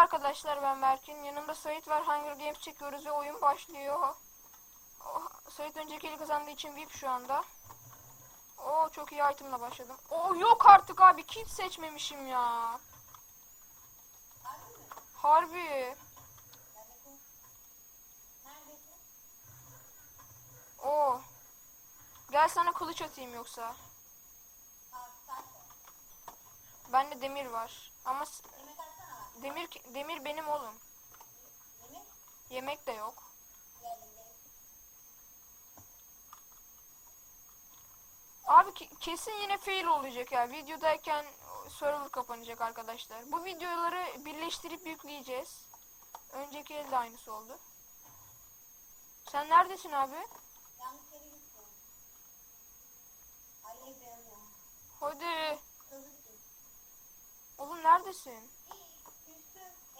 arkadaşlar ben Berkin. Yanımda Sait var. Hunger Games çekiyoruz ve oyun başlıyor. Oh, Sait önceki eli kazandığı için VIP şu anda. Oo çok iyi itemla başladım. Oo yok artık abi kit seçmemişim ya. Harbi. Oo. Gel sana kılıç atayım yoksa. Bende demir var. Ama demir demir benim oğlum. Yemek de yok. Abi kesin yine fail olacak ya. Videodayken server kapanacak arkadaşlar. Bu videoları birleştirip yükleyeceğiz. Önceki elde aynısı oldu. Sen neredesin abi? Hadi. Oğlum neredesin?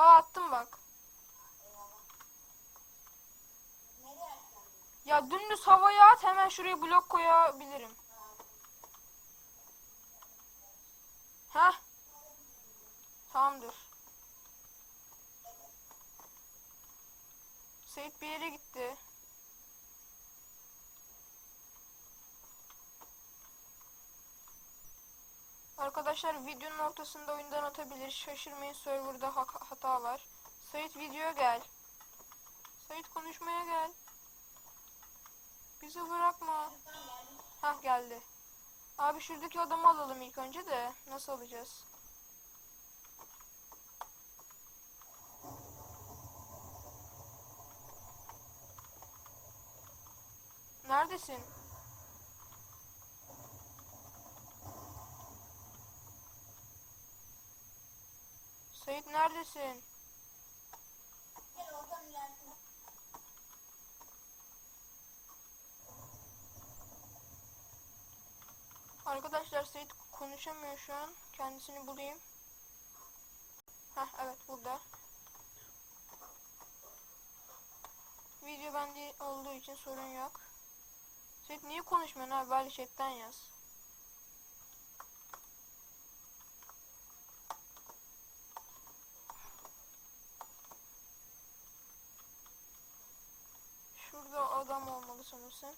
Aa attım bak. Ya dümdüz havaya at hemen şuraya blok koyabilirim. Heh. Tamamdır. Seyit bir yere gitti. Arkadaşlar videonun ortasında oyundan atabilir. Şaşırmayın serverda hak- hata var. Sait videoya gel. Sait konuşmaya gel. Bizi bırakma. Hah geldi. Abi şuradaki adamı alalım ilk önce de. Nasıl alacağız? Neredesin? Sait neredesin? Arkadaşlar Sait konuşamıyor şu an. Kendisini bulayım. Heh evet burada. Video bende olduğu için sorun yok. Sait niye konuşmuyorsun abi? Bari chatten yaz. Adam olmalı sanırsam.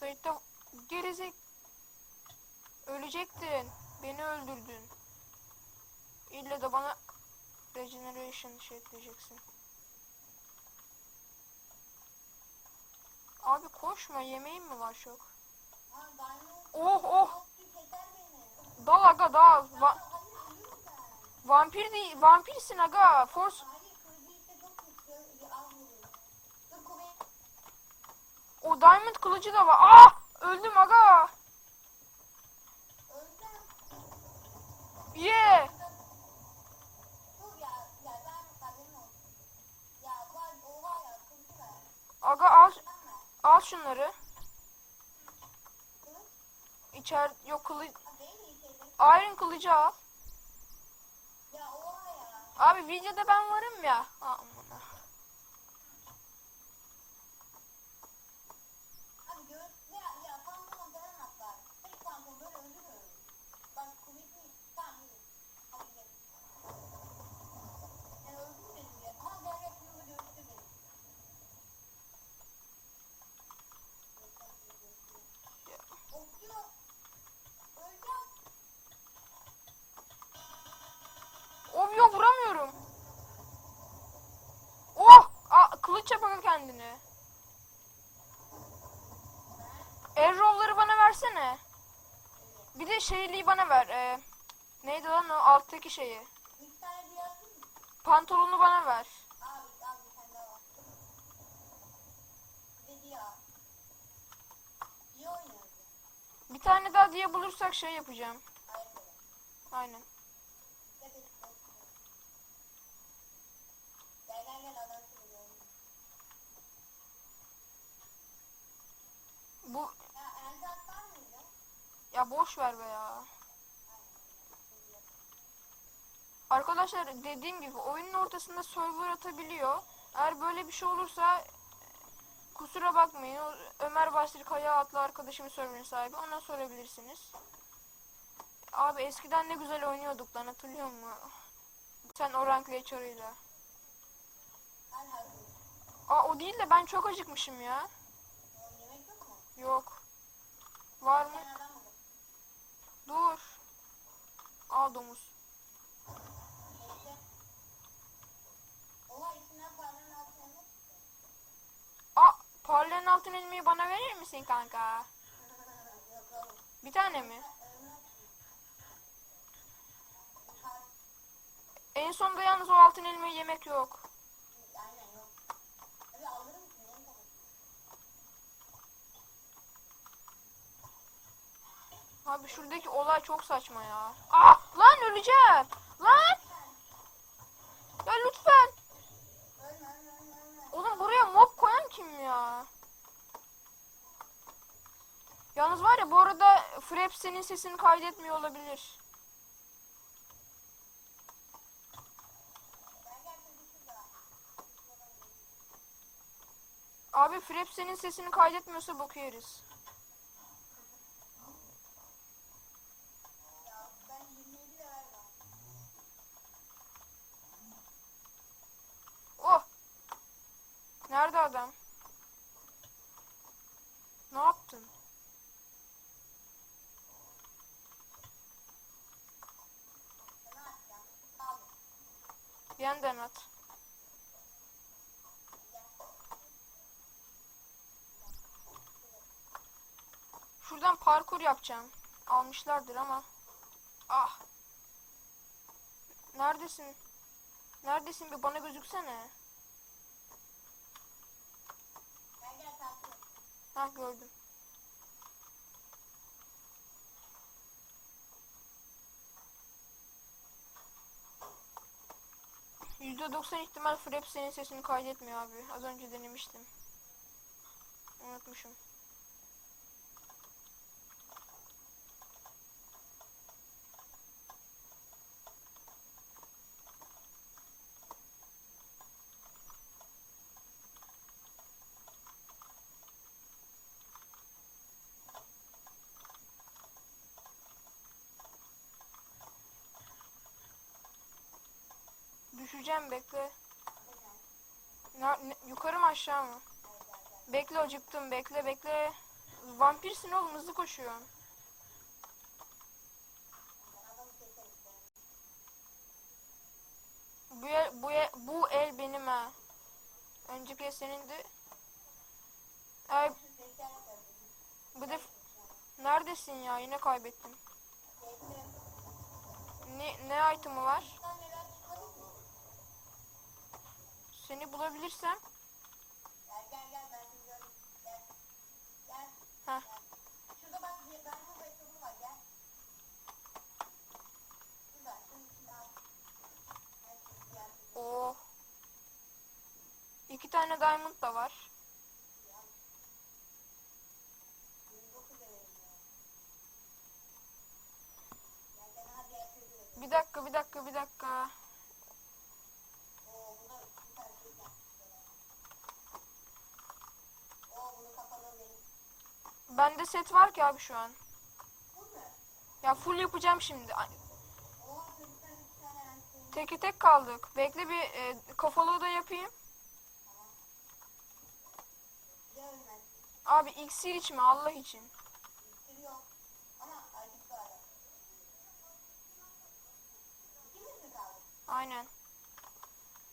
Sait'te gerizek ölecektin. Beni öldürdün. İlle de bana regeneration şey ekleyeceksin. Abi koşma yemeğin mi var çok? Oh oh dal aga dal. Va- vampir değil vampirsin aga. Force o diamond kılıcı da var. Ah öldüm aga. Yeah. Aga al al şunları. İçer yok kılı Iron kılıcı al. Abi videoda ben varım ya. Amına. kılıç yapalım kendini. Errolları bana versene. Bir de şeyliği bana ver. Ee, neydi lan o alttaki şeyi? Pantolonu bana ver. Bir tane daha diye bulursak şey yapacağım. Aynen. Aynen. Boş ver be ya. Arkadaşlar dediğim gibi oyunun ortasında server atabiliyor. Eğer böyle bir şey olursa kusura bakmayın. Ömer Basri Kaya adlı arkadaşımın server'ın sahibi. Ona sorabilirsiniz. Abi eskiden ne güzel oynuyorduk lan hatırlıyor musun? Sen o rankle çarıyla. Aa o değil de ben çok acıkmışım ya. Yok. Var mı? Dur. Al domuz. Aa parlayan altın elmayı bana verir misin kanka? Bir tane mi? En sonda yalnız o altın elmayı yemek yok. Aynen yok. Abi alır mısın? Neyin kafası? Abi şuradaki olay çok saçma ya. Ah lan öleceğim. Lan. Ya lütfen. Oğlum buraya mob koyan kim ya? Yalnız var ya bu arada Fraps senin sesini kaydetmiyor olabilir. Abi Fraps senin sesini kaydetmiyorsa boku yeriz. Ya ben 27 de vermem. Oh. Nerede adam? Ne yaptın? Sana atacağım. Kaldım. At. Şuradan parkur yapacağım. Almışlardır ama. Ah. Neredesin? Neredesin bir bana gözüksene. Hah gördüm. %90 ihtimal Frap senin sesini kaydetmiyor abi. Az önce denemiştim. Unutmuşum. Düşeceğim bekle. Ne, ne- yukarı mı aşağı mı? Bekle acıktım bekle bekle. Vampirsin oğlum hızlı koşuyorsun. Bu el, bu el, bu el benim ha. Önceki el senindi. Ay bu da neredesin ya yine kaybettim. Ne ne item'ı var? Şu diğer bir Oh. İki tane diamond da var. bir boku da verin ya. Gel gel hadi diğer çocuğu verin. Bir dakika bir dakika bir dakika. Oo burada bir tane şey yapmışlar. Oo bunu kapalı benim. Bende set var ki abi şu an. Ya full yapacağım şimdi. Teke tek kaldık. Bekle bir e, kafalığı da yapayım. Abi iksir içme Allah için. Aynen.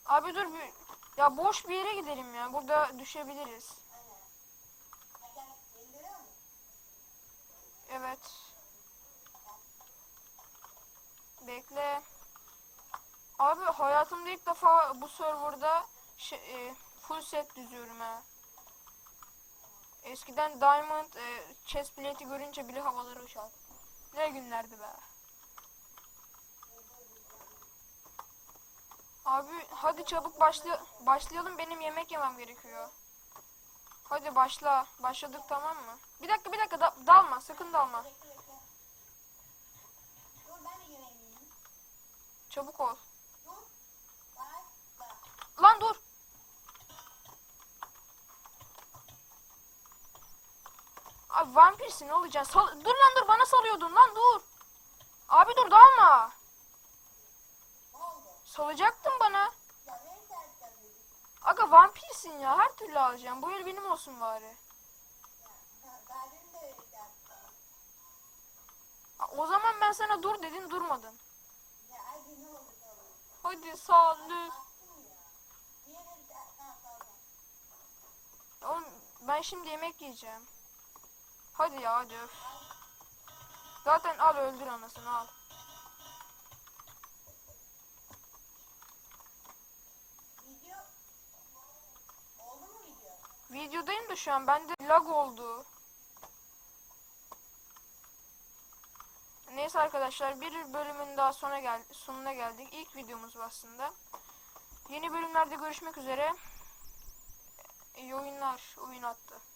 Abi dur bir ya boş bir yere gidelim ya. Burada düşebiliriz. Aynen. Ha gel. Beni görüyor musun? Evet. Bekle. Abi hayatımda ilk defa bu serverda şey, e, full set düzüyorum ha. Eskiden Diamond e, chest plate'i görünce bile havalara uçar. Ne günlerdi be. Abi hadi çabuk başla başlayalım benim yemek yemem gerekiyor. Hadi başla. Başladık tamam mı? Bir dakika bir dakika da dalma. Sakın dalma. Çabuk ol. Lan dur. Abi vampirsin ne olacaksın? Sal dur lan dur bana salıyordun lan dur. Abi dur dalma. Salacaktın bana. Aga vampirsin ya her türlü alacağım. Bu el benim olsun bari. O zaman ben sana dur dedim durmadın. Hadi sağ tamam. Oğlum ben şimdi yemek yiyeceğim. Hadi ya öf. Zaten al öldür anasını al. Video oldu mu video? Videodayım da şu an bende lag oldu. Neyse arkadaşlar bir bölümün daha sona gel sonuna geldik. İlk videomuz aslında. Yeni bölümlerde görüşmek üzere. İyi oyunlar. Oyun attı.